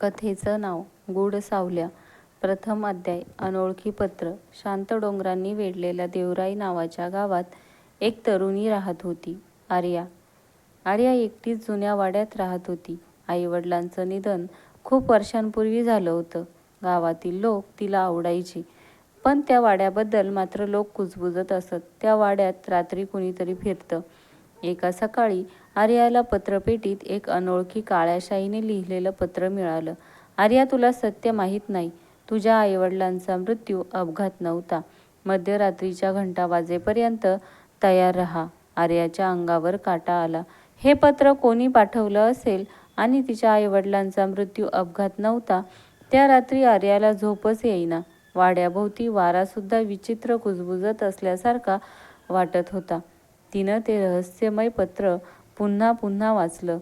कथेचं नाव गूढ सावल्या. प्रथम अध्याय अनोळखी पत्र. शांत डोंगरांनी वेढलेल्या देवराई नावाच्या गावात एक तरुणी राहत होती आर्या. आर्या एकटीच जुन्या वाड्यात राहत होती. आईवडिलांचं निधन खूप वर्षांपूर्वी झालं होतं. गावातील लोक तिला आवडायचे. पण त्या वाड्याबद्दल मात्र लोक कुजबुजत असत. त्या वाड्यात रात्री कुणीतरी फिरतं. एका सकाळी आर्याला पत्रपेटीत एक अनोळखी काळ्याशाईने लिहिलेलं पत्र मिळालं. आर्या तुला सत्य माहीत नाही. तुझ्या आईवडिलांचा मृत्यू अपघात नव्हता. मध्यरात्रीच्या घंटा वाजेपर्यंत तयार रहा. आर्याच्या अंगावर काटा आला. हे पत्र कोणी पाठवलं असेल आणि तिच्या आईवडिलांचा मृत्यू अपघात नव्हता त्या रात्री आर्याला झोपच येईना. वाड्याभोवती वारासुद्धा विचित्र कुजबुजत असल्यासारखा वाटत होता. तिनं ते रहस्यमय पत्र पुन्हा पुन्हा वाचलं.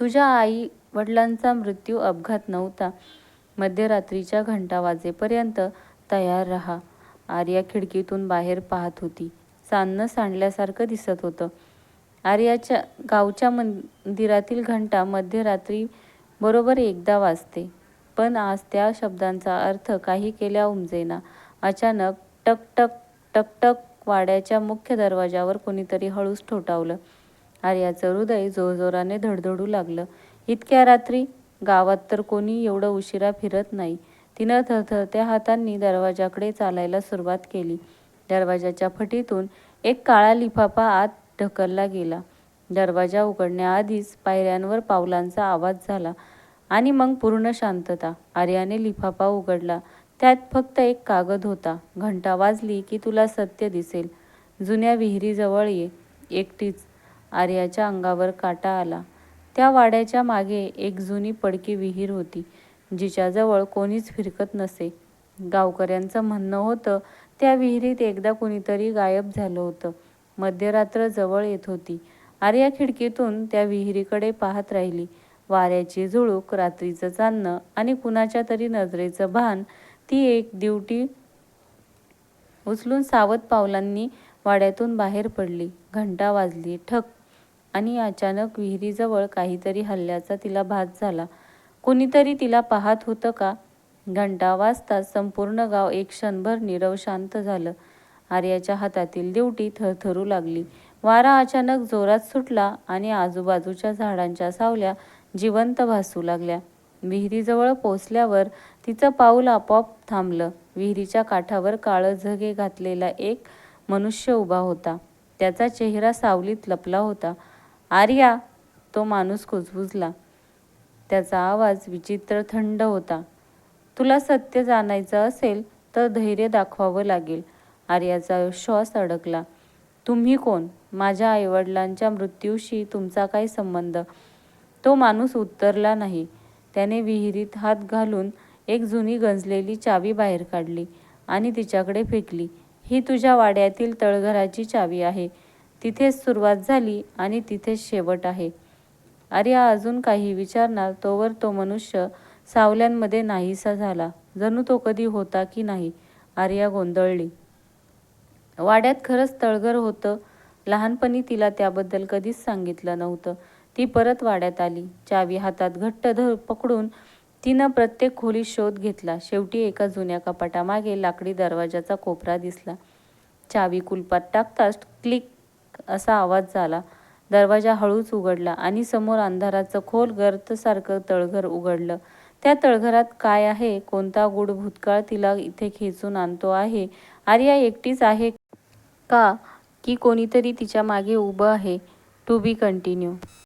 तुझ्या आई वडिलांचा मृत्यू अपघात नव्हता. मध्यरात्रीच्या घंटा वाजेपर्यंत तयार रहा. आर्या खिडकीतून बाहेर पाहत होती. चांदणं सांडल्यासारखं दिसत होतं. आर्याच्या गावच्या मंदिरातील घंटा मध्यरात्री बरोबर एकदा वाजते. पण आज त्या शब्दांचा अर्थ काही केल्या उमजेना. अचानक टक टक टक टक वाड्याच्या मुख्य दरवाजावर कोणीतरी हळूच ठोठावलं. आर्याचं हृदय जोरजोराने धडधडू लागलं. इतक्या रात्री गावात तर कोणी एवढं उशिरा फिरत नाही. तिनं थरथरत्या हातांनी दरवाजाकडे चालायला सुरुवात केली. दरवाजाच्या फटीतून एक काळा लिफाफा आत ढकलला गेला. दरवाजा उघडण्याआधीच पायऱ्यांवर पावलांचा आवाज झाला आणि मग पूर्ण शांतता. आर्याने लिफाफा उघडला. त्यात फक्त एक कागद होता. घंटा वाजली की तुला सत्य दिसेल. जुन्या विहिरीजवळ ये. एकटीच आर्याच्या अंगावर काटा आला. त्या वाड्याच्या मागे एक जुनी पडकी विहीर होती जिच्याजवळ कोणीच फिरकत नसे. गावकऱ्यांचं म्हणणं होतं त्या विहिरीत एकदा कुणीतरी गायब झालं होतं. मध्यरात्र जवळ येत होती. आर्या खिडकीतून त्या विहिरीकडे पाहत राहिली. वाऱ्याची झुळूक रात्रीचं चांदणं आणि कुणाच्या तरी नजरेचं भान ती एक दिवटी उचलून सावध पावलांनी वाड्यातून बाहेर पडली. घंटा वाजली. ठक! आणि अचानक विहिरीजवळ काहीतरी हल्ल्याचा तिला भास झाला. कुणीतरी तिला पाहत होतं का? घंटा वाजताच संपूर्ण गाव एक क्षणभर नीरव शांत झालं. आर्याच्या हातातील दिवटी थरथरू लागली. वारा अचानक जोरात सुटला आणि आजूबाजूच्या झाडांच्या सावल्या जिवंत भासू लागल्या. विहिरीजवळ पोचल्यावर तिचं पाऊल आपोआप थांबलं. विहिरीच्या काठावर काळं झगे घातलेला एक मनुष्य उभा होता. त्याचा चेहरा सावलीत लपला होता. आर्या तो माणूस कुजबुजला. त्याचा आवाज विचित्र थंड होता. तुला सत्य जाणायचं असेल तर धैर्य दाखवावं लागेल. आर्याचा श्वास अडकला. तुम्ही कोण? माझ्या आईवडिलांच्या मृत्यूशी तुमचा काय संबंध? तो माणूस उत्तरला नाही. त्याने विहिरीत हात घालून एक जुनी गंजलेली चावी बाहेर काढली आणि तिच्याकडे फेकली. ही तुझ्या वाड्यातील तळघराची चावी आहे. तिथेच सुरुवात झाली आणि तिथेच शेवट आहे. आर्या अजून काही विचारणार तोवर तो मनुष्य सावल्यांमध्ये नाहीसा झाला. जणू तो कधी होता की नाही? आर्या गोंधळली. वाड्यात खरंच तळघर होतं? लहानपणी तिला त्याबद्दल कधीच सांगितलं नव्हतं. ती परत वाड्यात आली. चावी हातात घट्ट धर पकडून तिनं प्रत्येक खोलीत शोध घेतला. शेवटी एका जुन्या कपाटामागे लाकडी दरवाजाचा कोपरा दिसला. चावी कुलपात टाकताच क्लिक असा आवाज झाला. दरवाजा हळूच उघडला आणि समोर अंधाराचं खोल गर्तसारखं तळघर उघडलं. त्या तळघरात काय आहे? कोणता गुड भूतकाळ तिला इथे खेचून आणतो आहे? आर्या एकटीच आहे का? की कोणीतरी तिच्यामागे उभं आहे? To be continue.